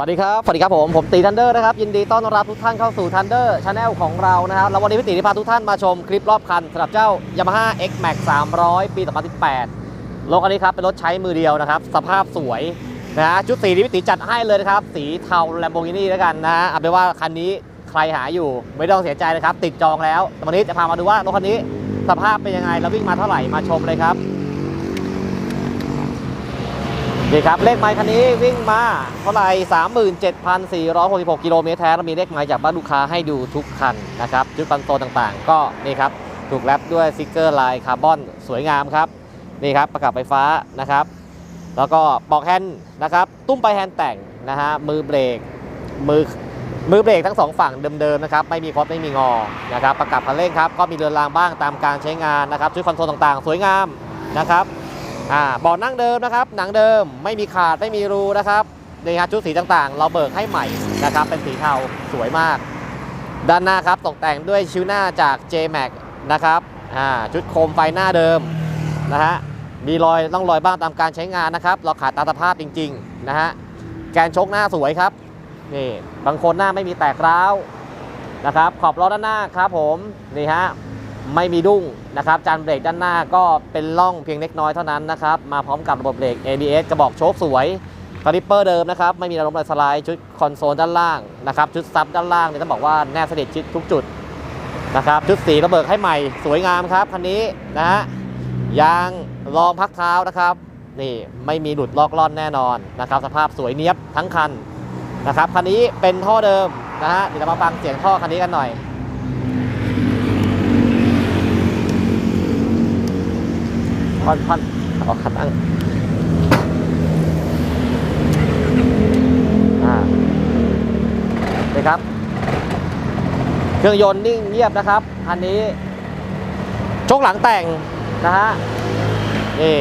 สวัสดีครับ สวัสดีครับผม ผมตีทันเดอร์นะครับ ยินดีต้อนรับทุกท่านเข้าสู่ทันเดอร์ชาแนลของเรานะครับแล้ววันนี้พี่ตีที่พาทุกท่านมาชมคลิปรอบคันสำหรับเจ้า Yamaha X Max 300 ปี 2018 รถคันนี้ครับ เป็นรถใช้มือเดียวนะครับ สภาพสวยนะฮะชุดสีที่พี่ตีจัดให้เลยนะครับ สีเทา Lamborghini แล้วกันนะเอาเป็นว่าคันนี้ใครหาอยู่ไม่ต้องเสียใจนะครับ ติดจองแล้ววันนี้จะพามาดูว่ารถคันนี้สภาพเป็นยังไงแล้ววิ่งมาเท่าไหร่มาชมเลยครับ นี่ครับ เลขไมค์คันนี้วิ่งมาเท่าไหร่37,466 กิโลเมตรแท้แล้วมีเลขไมค์จากบ้านลูกค้าให้ดูทุกคันนะครับจุดคอนโซต่างๆ ก็นี่ครับ ถูกแรปด้วยสติกเกอร์ลายคาร์บอนสวยงามครับ นี่ครับ ประกับไฟฟ้านะครับ แล้วก็ปอกแฮนด์นะครับ ตุ้มไปแฮนด์แต่งนะฮะมือเบรกมือมือเบรกทั้งสองฝั่งเดิมๆนะครับไม่มีคดไม่มีงอนะครับประกับคันเร่งครับก็มีเรือนรางบ้างตามการใช้งานนะครับชุดคอนโซลต่างๆ สวยงามนะครับ อ่าเบาะนั่งเดิมนะครับ หนังเดิมไม่มีขาดไม่มีรูนะครับนี่ครับชุดสีต่างๆ เราเบิกให้ใหม่นะครับ เป็นสีเทาสวยมาก ด้านหน้าครับตกแต่งด้วยชิวหน้าจาก JMax นะครับอ่าชุดโคมไฟหน้าเดิมนะฮะมีรอยต้องรอยบ้างตามการใช้งานนะครับ เราขาดตาสภาพจริงๆนะฮะแกนชกหน้าสวยครับนี่บางคนหน้าไม่มีแตกร้าวนะครับ ขอบล้อด้านหน้าครับผมนี่ฮะ ไม่มีดุ้งนะครับจานเบรกด้านหน้าก็เป็นล่องเพียงเล็กน้อยเท่านั้นนะครับ มาพร้อมกับระบบเบรก ABS กระบอกโชคสวยคาลิปเปอร์เดิมนะครับ ไม่มีระบบสไลด์ชุดคอนโซลด้านล่างนะครับชุดซับด้านล่างเนี่ยต้องบอกว่าแนบสนิทชิดทุกจุดนะครับชุดสีระเบิกให้ใหม่สวยงามครับคันนี้นะฮะยางรองพักเท้านะครับนี่ไม่มีหลุดลอกล่อนแน่นอนนะครับ สภาพสวยเนียบทั้งคันนะครับคันนี้เป็นท่อเดิมนะฮะเดี๋ยวเรามาฟังเสียงท่อคันนี้กันหน่อย พันพันออกคันตั้งนี่ครับ เครื่องยนต์นิ่งเงียบนะครับคันนี้ชกหลังแต่งนะฮะนี่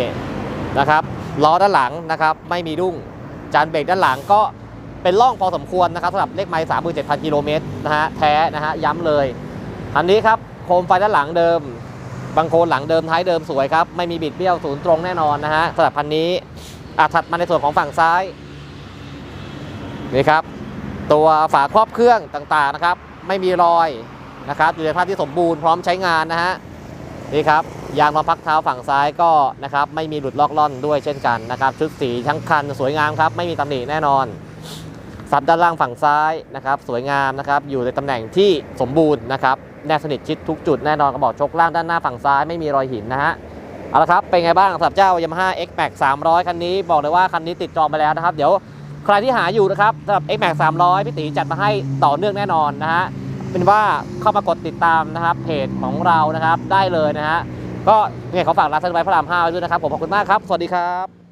นะครับล้อด้านหลังนะครับ ไม่มีดุ้งจานเบรกด้านหลังก็เป็นร่องพอสมควรนะครับสำหรับเลขไมล์37,000กิโลเมตรนะฮะแท้นะฮะย้ำเลย คันนี้ครับโคมไฟด้านหลังเดิม บางโคนหลังเดิมท้ายเดิมสวยครับ ไม่มีบิดเบี้ยวศูนย์ตรงแน่นอนนะฮะสำหรับคันนี้อะถัดมาในส่วนของฝั่งซ้ายนี่ครับ ตัวฝาครอบเครื่องต่างๆนะครับ ไม่มีรอยนะครับอยู่ในภาพที่สมบูรณ์พร้อมใช้งานนะฮะนี่ครับยางรองพักเท้าฝั่งซ้ายก็นะครับไม่มีหลุดลอกล่อนด้วยเช่นกันนะครับชุดสีทั้งคันสวยงามครับ ไม่มีตำหนิแน่นอน ซับด้านล่างฝั่งซ้ายนะครับสวยงามนะครับอยู่ในตำแหน่งที่สมบูรณ์นะครับแนบสนิทชิดทุกจุดแน่นอนกระบอกชกล่างด้านหน้าฝั่งซ้ายไม่มีรอยหินนะฮะเอาละครับเป็นไงบ้างสำหรับเจ้า Yamaha X Max 300 คันนี้บอกเลยว่าคันนี้ติดจองไปแล้วนะครับ เดี๋ยวใครที่หาอยู่นะครับสำหรับ X Max 300 พี่ตีจัดมาให้ต่อเนื่องแน่นอนนะฮะเป็นว่าเข้ามากดติดตามนะครับเพจของเรานะครับได้เลยนะฮะก็ยังไงขอฝากร้านซันไบพระราม5ไว้ด้วยนะครับผมขอบคุณมากครับ สวัสดีครับ